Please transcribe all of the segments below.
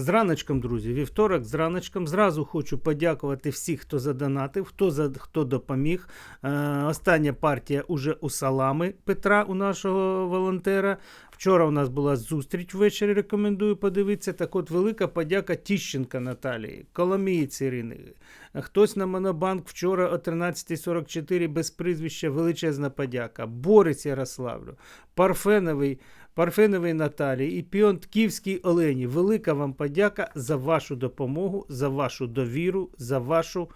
З раночком, друзі, вівторок з раночком. Зразу хочу подякувати всіх, хто задонатив, хто за хто допоміг. Е, остання партія уже у Салами Петра, у нашого волонтера. Вчора у нас була зустріч ввечері. Рекомендую подивитися. Так от велика подяка Тіщенка Наталії, Коломієць Ірини. Хтось на Монобанк вчора о 13.44 без прізвища величезна подяка. Борець Ярославлю, Парфеновий. Парфеновій Наталії і Піонтківській Олені. Велика вам подяка за вашу допомогу, за вашу довіру, за вашу.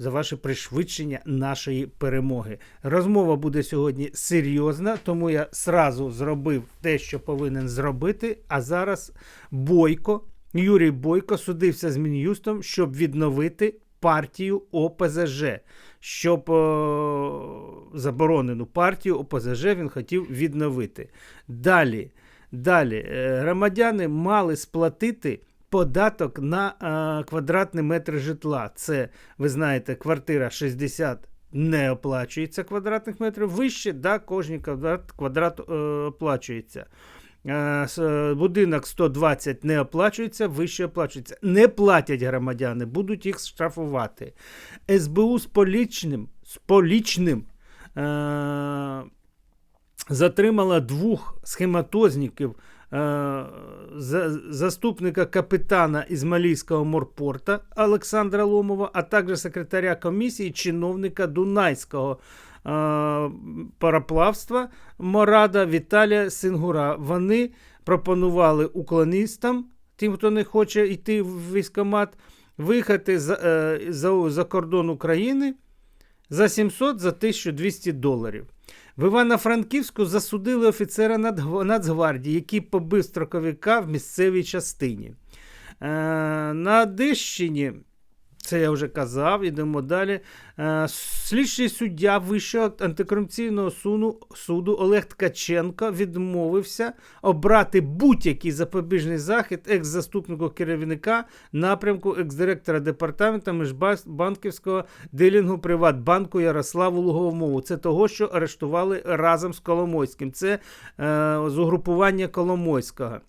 За ваше пришвидшення нашої перемоги. Розмова буде сьогодні серйозна, тому я сразу зробив те, що повинен зробити. А зараз Бойко, Юрій Бойко судився з Мін'юстом, щоб відновити партію ОПЗЖ. Щоб о, заборонену партію ОПЗЖ він хотів відновити. Далі, далі е, громадяни мали сплатити податок на е, квадратний метр житла. Це, ви знаєте, квартира 60 не оплачується квадратних метрів. Вище, да, кожен квадрат, квадрат е, оплачується. Е, с- Будинок 120 не оплачується, вище оплачується. Не платять громадяни, будуть їх штрафувати. СБУ з полічним, з полічним е, затримала двох схематозників, е, заступника капітана Ізмалійського морпорта Олександра Ломова, а також секретаря комісії чиновника Дунайського е, пароплавства Морада Віталія Сингура. Вони пропонували уклоністам, тим, хто не хоче йти в військкомат, виїхати за, е, за, за кордон України за 700 за 1200 доларів. В Івано-Франківську засудили офіцера Нацгвардії, який побив строковика в місцевій частині. Е, на Одещині, це я вже казав, ідемо далі. Е, слідчий суддя Вищого антикорупційного суду, Олег Ткаченко відмовився обрати будь-який запобіжний захід екс-заступнику керівника напрямку екс-директора департаменту міжбанківського дилінгу Приватбанку Ярославу Луговому. Це того, що арештували разом з Коломойським. Це е, угрупування Коломойського.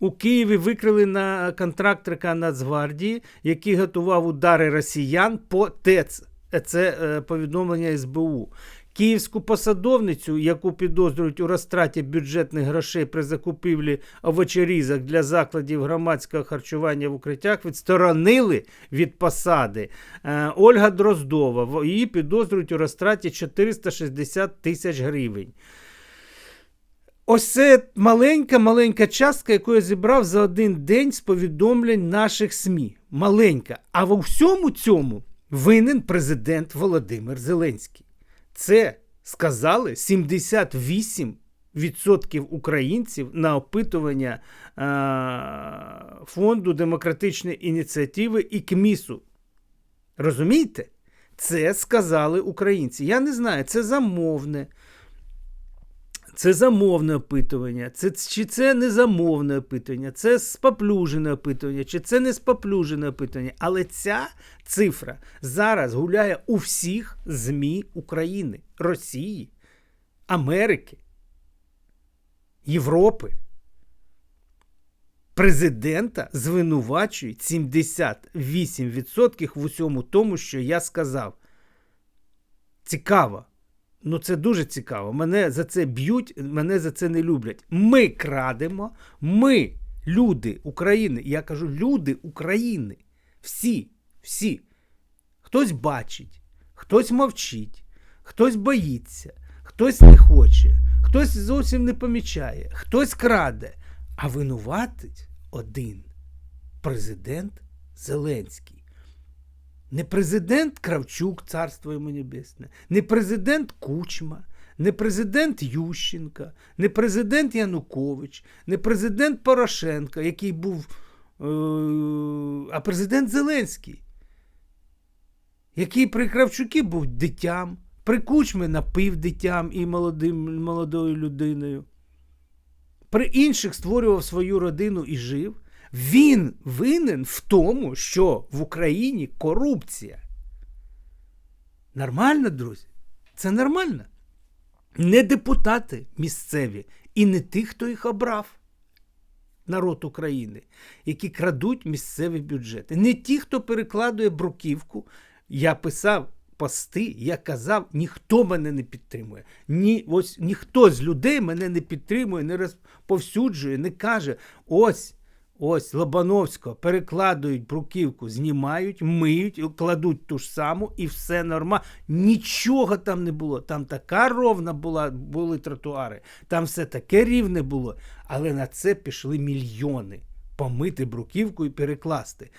У Києві викрили на контракторка Нацгвардії, який готував удари росіян по ТЕЦ. Це е, повідомлення СБУ. Київську посадовницю, яку підозрюють у розтраті бюджетних грошей при закупівлі овочерізок для закладів громадського харчування в укриттях, відсторонили від посади. Е, Ольга Дроздова. Її підозрюють у розтраті 460 тисяч гривень. Ось це маленька-маленька частка, яку я зібрав за один день з повідомлень наших СМІ. Маленька. А в всьому цьому винен президент Володимир Зеленський. Це сказали 78% українців на опитування а, Фонду демократичної ініціативи і КМІСу. Розумієте? Це сказали українці. Я не знаю, це замовне. Це замовне опитування, це, чи це не замовне опитування, це споплюжене опитування, чи це не споплюжене опитування. Але ця цифра зараз гуляє у всіх ЗМІ України, Росії, Америки, Європи. Президента звинувачують 78% в усьому тому, що я сказав. Цікаво. Ну, це дуже цікаво. Мене за це б'ють, мене за це не люблять. Ми крадемо, ми, люди України. Я кажу, люди України. Всі, всі. Хтось бачить, хтось мовчить, хтось боїться, хтось не хоче, хтось зовсім не помічає, хтось краде. А винуватить один президент Зеленський. Не президент Кравчук, царство йому небесне, не президент Кучма, не президент Ющенка, не президент Янукович, не президент Порошенко, який був, е- а президент Зеленський, який при Кравчукі був дитям, при Кучмі напив дитям і молодим, молодою людиною. При інших створював свою родину і жив. Він винен в тому, що в Україні корупція. Нормально, друзі? Це нормально. Не депутати місцеві і не ті, хто їх обрав. народ України, які крадуть місцеві бюджети. Не ті, хто перекладує бруківку. Я писав пости, я казав, ніхто мене не підтримує. Ні, ось ніхто з людей мене не підтримує, не розповсюджує, не каже: ось. Ось Лобановського перекладують бруківку, знімають, миють, кладуть ту ж саму, і все нормально. Нічого там не було. Там така ровна була, були тротуари, там все таке рівне було. Але на це пішли мільйони помити бруківку і перекласти.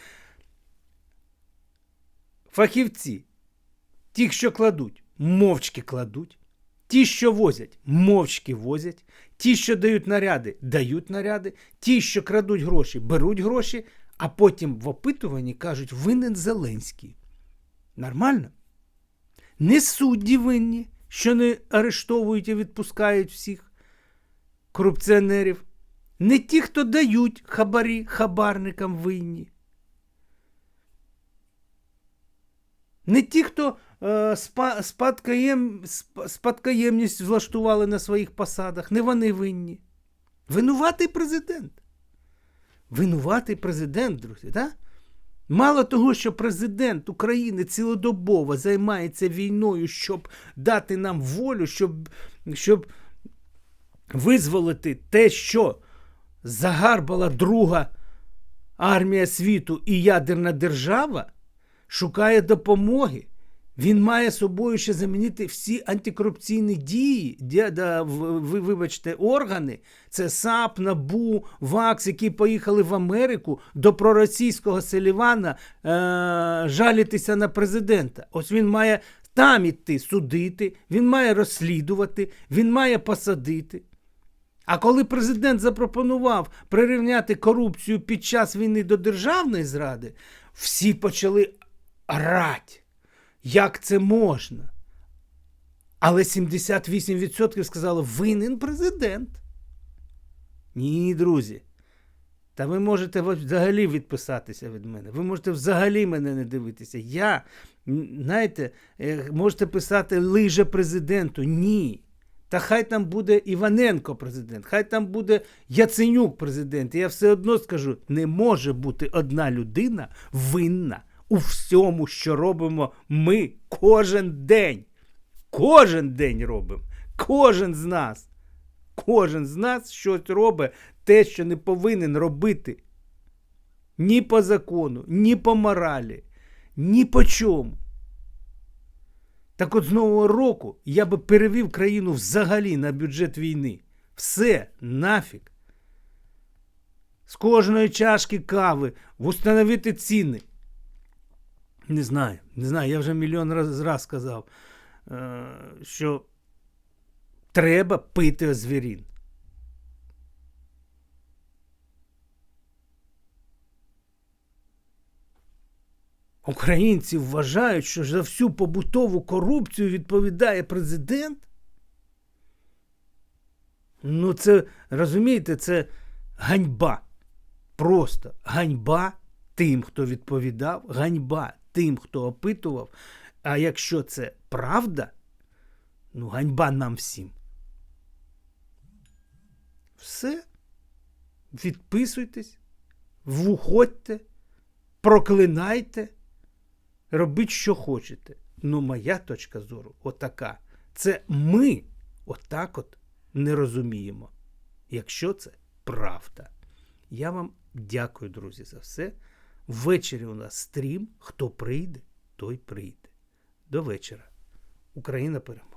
Фахівці, ті, що кладуть, мовчки кладуть. Ті, що возять, мовчки возять. Ті, що дають наряди, дають наряди. Ті, що крадуть гроші, беруть гроші, а потім в опитуванні кажуть, винен Зеленський. Нормально? Не судді винні, що не арештовують і відпускають всіх корупціонерів. Не ті, хто дають хабарі хабарникам винні. Не ті, хто е, спа, спадкоєм, спадкоємність влаштували на своїх посадах, не вони винні. Винуватий президент. Винуватий президент, друзі, так? Мало того, що президент України цілодобово займається війною, щоб дати нам волю, щоб, щоб визволити те, що загарбала друга армія світу і ядерна держава шукає допомоги. Він має собою ще замінити всі антикорупційні дії, де, да, ви вибачте, органи. Це САП, НАБУ, ВАКС, які поїхали в Америку до проросійського Селівана е- жалітися на президента. Ось він має там іти судити, він має розслідувати, він має посадити. А коли президент запропонував прирівняти корупцію під час війни до державної зради, всі почали орать. Як це можна? Але 78% сказали, винен президент. Ні, друзі. Та ви можете взагалі відписатися від мене. Ви можете взагалі мене не дивитися. Я, знаєте, можете писати лиже президенту. Ні. Та хай там буде Іваненко президент, хай там буде Яценюк президент. І я все одно скажу: не може бути одна людина винна у всьому, що робимо ми кожен день. Кожен день робимо. Кожен з нас. Кожен з нас щось робить те, що не повинен робити. Ні по закону, ні по моралі, ні по чому. Так от з нового року я би перевів країну взагалі на бюджет війни. Все нафіг. З кожної чашки кави встановити ціни. Не знаю, не знаю, я вже мільйон раз, раз сказав, е, що треба пити озвірін. Українці вважають, що за всю побутову корупцію відповідає президент. Ну, це розумієте, це ганьба. Просто ганьба тим, хто відповідав, ганьба тим, хто опитував. А якщо це правда, ну ганьба нам всім. Все. Відписуйтесь, вуходьте, проклинайте, робіть, що хочете. Ну, моя точка зору отака. Це ми отак от не розуміємо, якщо це правда. Я вам дякую, друзі, за все. Ввечері у нас стрім. Хто прийде, той прийде. До вечора. Україна переможе.